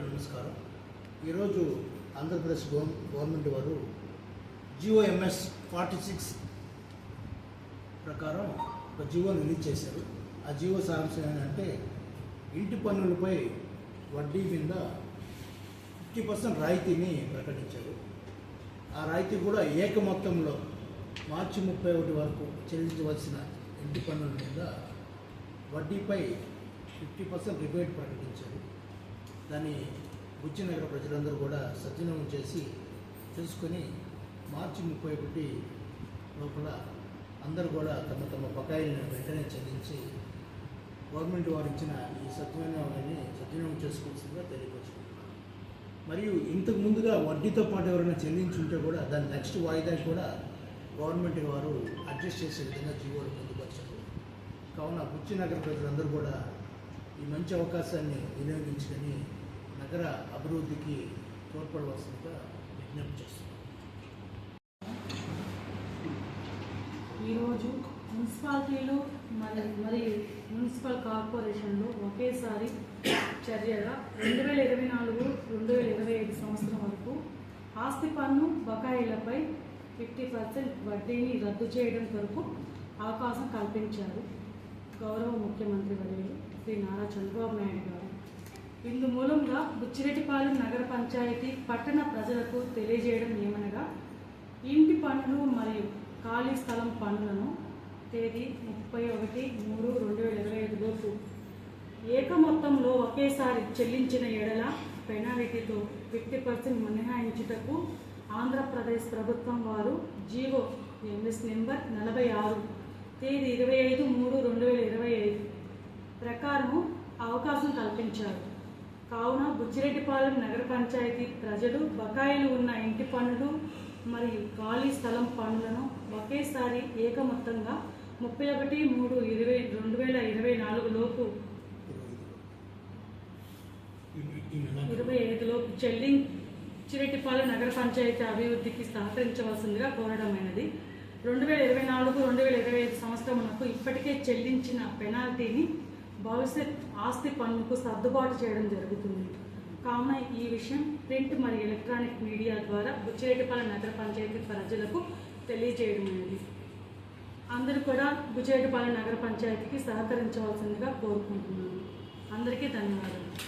నమస్కారం. ఈరోజు Andhra Pradesh govern government వారు జిఓఎంఎస్ ఫార్టీ సిక్స్ ప్రకారం ఒక జివో రిలీజ్ చేశారు. ఆ జివో సారాంశం ఏంటంటే ఇంటి పన్నులపై వడ్డీ మీద ఫిఫ్టీ పర్సెంట్ రాయితీని ప్రకటించారు. ఆ రాయితీ కూడా ఏక మొత్తంలో మార్చి ముప్పై ఒకటి వరకు చెల్లించవలసిన ఇంటి పన్నుల మీద వడ్డీపై ఫిఫ్టీ పర్సెంట్ రిబేట్ ప్రకటించారు. దాన్ని బుచ్చినగర ప్రజలందరూ కూడా సద్వినియోగం చేసి తెలుసుకొని మార్చి ముప్పై ఒకటి లోపల అందరూ కూడా తమ తమ బకాయిలను వెంటనే చెల్లించి గవర్నమెంట్ వారు ఇచ్చిన ఈ సద్వినియోగాన్ని సద్వినియోగం చేసుకోవాల్సిందిగా తెలియపరుచుకుంటున్నాను. మరియు ఇంతకు ముందుగా వడ్డీతో పాటు ఎవరైనా చెల్లించుంటే కూడా దాని నెక్స్ట్ వాయిదా కూడా గవర్నమెంట్ వారు అడ్జస్ట్ చేసే విధంగా జీవోలు పొందుపరిచారు కావున బుచ్చినగర ప్రజలందరూ కూడా ఈ మంచి అవకాశాన్ని వినియోగించుకొని నగర అభివృద్ధికి తోడ్పడవలసిందిగా విజ్ఞప్తి చేస్తున్నాం. ఈరోజు మున్సిపాలిటీలు మరి మరియు మున్సిపల్ కార్పొరేషన్లు ఒకేసారి చర్యగా రెండు వేల ఇరవై నాలుగు రెండు వేల ఇరవై ఐదు సంవత్సరం వరకు ఆస్తి పన్ను బకాయిలపై ఫిఫ్టీ పర్సెంట్ వడ్డీని రద్దు చేయడం కొరకు అవకాశం కల్పించారు గౌరవ ముఖ్యమంత్రి వర్యులు శ్రీ నారా చంద్రబాబు నాయుడు గారు. ఇందు మూలంగా బుచ్చిరెడ్డిపాలెం నగర పంచాయతీ పట్టణ ప్రజలకు తెలియజేయడం ఏమనగా ఇంటి పన్నులు మరియు ఖాళీ స్థలం పన్నులను తేదీ ముప్పై ఒకటి మూడు రెండు వేల ఇరవై ఐదు లోపు ఏక మొత్తంలో ఒకేసారి చెల్లించిన ఎడల పెనాల్టీతో ఫిఫ్టీ పర్సెంట్ మినహాయించుటకు ఆంధ్రప్రదేశ్ ప్రభుత్వం వారు జీవో ఎంఎస్ నెంబర్ నలభై ఆరు తేదీ ఇరవై ఐదు మూడు రెండు వేల ఇరవై ఐదు ప్రకారము అవకాశం కల్పించారు. కావున బుచ్చిరెడ్డిపాలెం నగర పంచాయతీ ప్రజలు బకాయిలు ఉన్న ఇంటి పనులు మరియు ఖాళీ స్థలం పనులను ఒకేసారి ఏకమొత్తంగా ముప్పై ఒకటి మూడు ఇరవై రెండు వేల ఇరవై నాలుగు లోపు ఇరవై ఐదు లోపు చెల్లి చిరెట్టిపాలెం నగర పంచాయతీ అభివృద్ధికి సహకరించవలసిందిగా కోరడమైనది. రెండు వేల ఇరవై నాలుగు రెండు వేల ఇరవై ఐదు సంవత్సరమునకు ఇప్పటికే చెల్లించిన పెనాల్టీని భవిష్యత్ ఆస్తి పన్నుకు సర్దుబాటు చేయడం జరుగుతుంది. కావున ఈ విషయం ప్రింట్ మరియు ఎలక్ట్రానిక్ మీడియా ద్వారా బుచ్చేటిపల్లి నగర పంచాయతీ ప్రజలకు తెలియజేయడమైనది అందరూ కూడా బుచ్చేటిపల్లి నగర పంచాయతీకి సహకరించవలసిందిగా కోరుకుంటున్నాను. అందరికీ ధన్యవాదాలు.